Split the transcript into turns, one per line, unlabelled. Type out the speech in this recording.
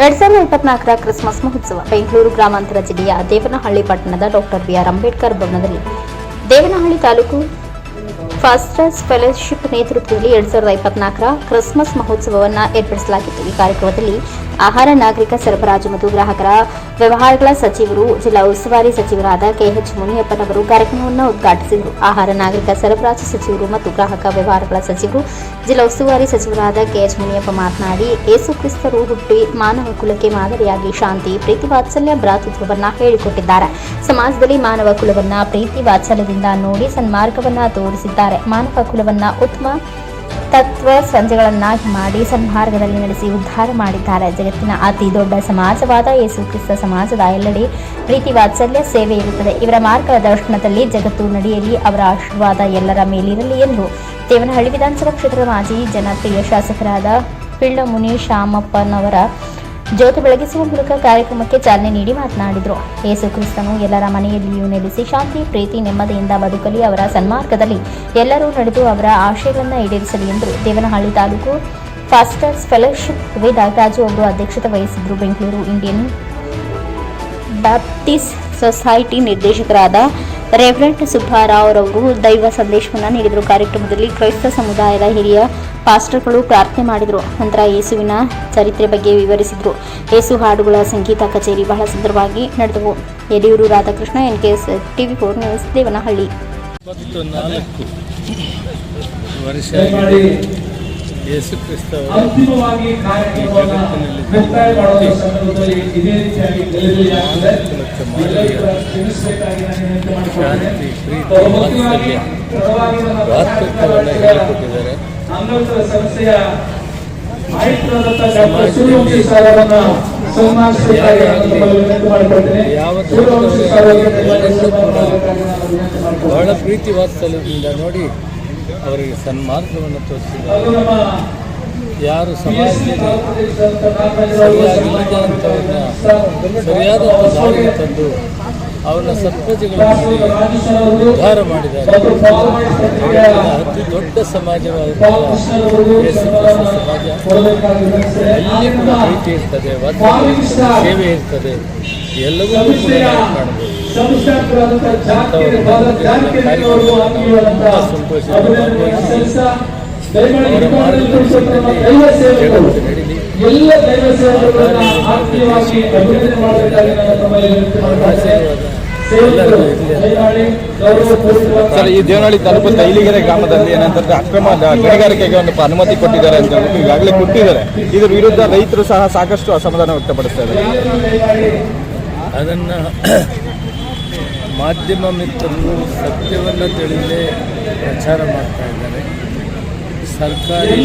ಎರಡ್ ಸಾವಿರದ ಇಪ್ಪತ್ನಾಲ್ಕರ ಕ್ರಿಸ್ಮಸ್ ಮಹೋತ್ಸವ ಬೆಂಗಳೂರು ಗ್ರಾಮಾಂತರ ಜಿಲ್ಲೆಯ ದೇವನಹಳ್ಳಿ ಪಟ್ಟಣದ ಡಾಕ್ಟರ್ ಬಿಆರ್ ಅಂಬೇಡ್ಕರ್ ಭವನದಲ್ಲಿ. ದೇವನಹಳ್ಳಿ ತಾಲೂಕು ಫಾಸ್ಟರ್ಸ್ ಫೆಲೋಶಿಪ್ ನೇತೃತ್ವದಲ್ಲಿ ಎರಡ್ ಸಾವಿರದ ಇಪ್ಪತ್ನಾಲ್ಕರ ಕ್ರಿಸ್ಮಸ್ ಮಹೋತ್ಸವವನ್ನು ಏರ್ಪಡಿಸಲಾಗಿತ್ತು. ಈ ಕಾರ್ಯಕ್ರಮದಲ್ಲಿ ಆಹಾರ ನಾಗರಿಕ ಸರಬರಾಜು ಮತ್ತು ಗ್ರಾಹಕರ ವ್ಯವಹಾರಗಳ ಸಚಿವರು, ಜಿಲ್ಲಾ ಉಸ್ತುವಾರಿ ಸಚಿವರಾದ ಕೆಎಚ್ ಮುನಿಯಪ್ಪನವರು ಕಾರ್ಯಕ್ರಮವನ್ನು ಉದ್ಘಾಟಿಸಿದರು. ಆಹಾರ ನಾಗರಿಕ ಸರಬರಾಜು ಸಚಿವರು ಮತ್ತು ಗ್ರಾಹಕ ವ್ಯವಹಾರಗಳ ಸಚಿವರು, ಜಿಲ್ಲಾ ಉಸ್ತುವಾರಿ ಸಚಿವರಾದ ಕೆಎಚ್ ಮುನಿಯಪ್ಪ ಮಾತನಾಡಿ ಯೇಸು ಕ್ರಿಸ್ತರು ಹುಟ್ಟಿ ಮಾನವ ಕುಲಕ್ಕೆ ಮಾದರಿಯಾಗಿ ಶಾಂತಿ, ಪ್ರೀತಿ, ವಾತ್ಸಲ್ಯ, ಭ್ರಾತೃತ್ವವನ್ನು ಹೇಳಿಕೊಟ್ಟಿದ್ದಾರೆ. ಸಮಾಜದಲ್ಲಿ ಮಾನವ ಕುಲವನ್ನ ಪ್ರೀತಿ, ವಾತ್ಸಲ್ಯದಿಂದ ನೋಡಿ ಸನ್ಮಾರ್ಗವನ್ನ ತೋರಿಸಿದ್ದಾರೆ. ಮಾನವ ಕುಲವನ್ನ ಉತ್ತಮ ತತ್ವ ಸಂಜೆಗಳನ್ನಾಗಿ ಮಾಡಿ ಸನ್ಮಾರ್ಗದಲ್ಲಿ ನಡೆಸಿ ಉದ್ಧಾರ ಮಾಡಿದ್ದಾರೆ. ಜಗತ್ತಿನ ಅತಿ ದೊಡ್ಡ ಸಮಾಜವಾದ ಯೇಸು ಕ್ರಿಸ್ತ ಸಮಾಜದ ಎಲ್ಲೆಡೆ ಪ್ರೀತಿ ವಾತ್ಸಲ್ಯ ಸೇವೆ ಇರುತ್ತದೆ. ಇವರ ಮಾರ್ಗದರ್ಶನದಲ್ಲಿ ಜಗತ್ತು ನಡೆಯಲಿ, ಅವರ ಆಶೀರ್ವಾದ ಎಲ್ಲರ ಮೇಲಿರಲಿ ಎಂದು ದೇವನಹಳ್ಳಿ ವಿಧಾನಸಭಾ ಕ್ಷೇತ್ರದ ಮಾಜಿ ಜನಪ್ರಿಯ ಶಾಸಕರಾದ ಪಿಳ್ಳ ಮುನೀಶ್ ಶಾಮಪ್ಪನವರ ಜ್ಯೋತಿ ಬೆಳಗಿಸುವ ಮೂಲಕ ಕಾರ್ಯಕ್ರಮಕ್ಕೆ ಚಾಲನೆ ನೀಡಿ ಮಾತನಾಡಿದರು. ಯೇಸು ಕ್ರಿಸ್ತನು ಎಲ್ಲರ ಮನೆಯಲ್ಲಿಯೂ ನೆಲೆಸಿ ಶಾಂತಿ, ಪ್ರೀತಿ, ನೆಮ್ಮದಿಯಿಂದ ಬದುಕಲಿ, ಅವರ ಸನ್ಮಾರ್ಗದಲ್ಲಿ ಎಲ್ಲರೂ ನಡೆದು ಅವರ ಆಶಯಗಳನ್ನು ಈಡೇರಿಸಲಿ ಎಂದು ದೇವನಹಳ್ಳಿ ತಾಲೂಕು ಫಾಸ್ಟರ್ಸ್ ಫೆಲೋಶಿಪ್ ವೇದ ರಾಜು ಅವರು ಅಧ್ಯಕ್ಷತೆ ವಹಿಸಿದ್ದರು ಬೆಂಗಳೂರು ಇಂಡಿಯನ್ ಬ್ಯಾಪ್ಟಿಸ್ಟ್ ಸೊಸೈಟಿ ನಿರ್ದೇಶಕರಾದ ರೆವರೆಂಟ್ ಸುಬ್ಬಾರಾವ್ ರವರು ದೈವ ಸಂದೇಶವನ್ನು ನೀಡಿದರು. ಕಾರ್ಯಕ್ರಮದಲ್ಲಿ ಕ್ರೈಸ್ತ ಸಮುದಾಯದ ಹಿರಿಯ ಪಾಸ್ಟರ್ಗಳು ಪ್ರಾರ್ಥನೆ ಮಾಡಿದರು. ನಂತರ ಯೇಸುವಿನ ಚರಿತ್ರೆ ಬಗ್ಗೆ ವಿವರಿಸಿದರು. ಯೇಸು ಹಾಡುಗಳ ಸಂಗೀತ ಕಚೇರಿ ಬಹಳ ಸುಂದರವಾಗಿ ನಡೆದವು. Yediyur Radhakrishna N K S TV four news Devanahalli.
ವರ್ಷ ಯೇಸು. ಶಾಂತಿ ಪ್ರೀತಿ ಹೇಳಿಕೊಟ್ಟಿದ್ದಾರೆ.
ಅಂಬೇಡ್ಕರ್ ಸಂಸ್ಥೆಯ ಡಾಕ್ಟರ್ ಸೂರ್ಯವಂಶಿ ಸರ್ ಅವರನ್ನ ವಿನಂತಿ ಮಾಡಿಕೊಳ್ತೇನೆ. ಸರ್
ಬಹಳ ಪ್ರೀತಿ ವಾತ್ಸಲ್ಯದಿಂದ ನೋಡಿ ಅವರಿಗೆ ಸನ್ಮಾರ್ಗವನ್ನು ತೋರಿಸಿದ್ದಾರೆ. ಯಾರು
ಸಮಾಜ
ಸಮಾಜದಲ್ಲಿ ದಾರಿಗೆ ತಂದು ಅವನ ಸತ್ಪ್ರಜೆಗಳನ್ನು ಉದ್ಧಾರ ಮಾಡಿದ್ದಾರೆ. ಅತಿ ದೊಡ್ಡ ಸಮಾಜವಾದ ಸಮಾಜ. ಎಲ್ಲಿ ಕೂಡ ಪ್ರೀತಿ ಇರ್ತದೆ ಸೇವೆ ಇರ್ತದೆ. ಎಲ್ಲವೂ ಕಾಣಬಹುದು. ಜಗತ್ತು
ಎಲ್ಲ ದೈವ ಸೇವಕರನ್ನ ಆತ್ಮೀಯವಾಗಿ ಅಭಿನಂದನೆ ಮಾಡಬೇಕಾಗಿ ನಾನು ತಮ್ಮಲ್ಲಿ
ಸರ್, ಈ ದೇವನಹಳ್ಳಿ ತಾಲೂಕು ತೈಲಿಗೆರೆ ಗ್ರಾಮದಲ್ಲಿ ಏನಂತಂದ್ರೆ ಅಕ್ರಮ ಗಣಿಗಾರಿಕೆಗೆ ಒಂದು ಅನುಮತಿ ಕೊಟ್ಟಿದ್ದಾರೆ ಅಂತ ಹೇಳ್ಬಿಟ್ಟು ಈಗಾಗಲೇ ಕೊಟ್ಟಿದ್ದಾರೆ. ಇದರ ವಿರುದ್ಧ ರೈತರು ಸಹ ಸಾಕಷ್ಟು ಅಸಮಾಧಾನ ವ್ಯಕ್ತಪಡಿಸ್ತಾ ಇದ್ದಾರೆ.
ಅದನ್ನು ಮಾಧ್ಯಮ ಮಿತ್ರರು ಸತ್ಯವನ್ನು ತಿಳಿದೇ ಪ್ರಚಾರ ಮಾಡ್ತಾ ಇದ್ದಾರೆ. ಸರ್ಕಾರಿ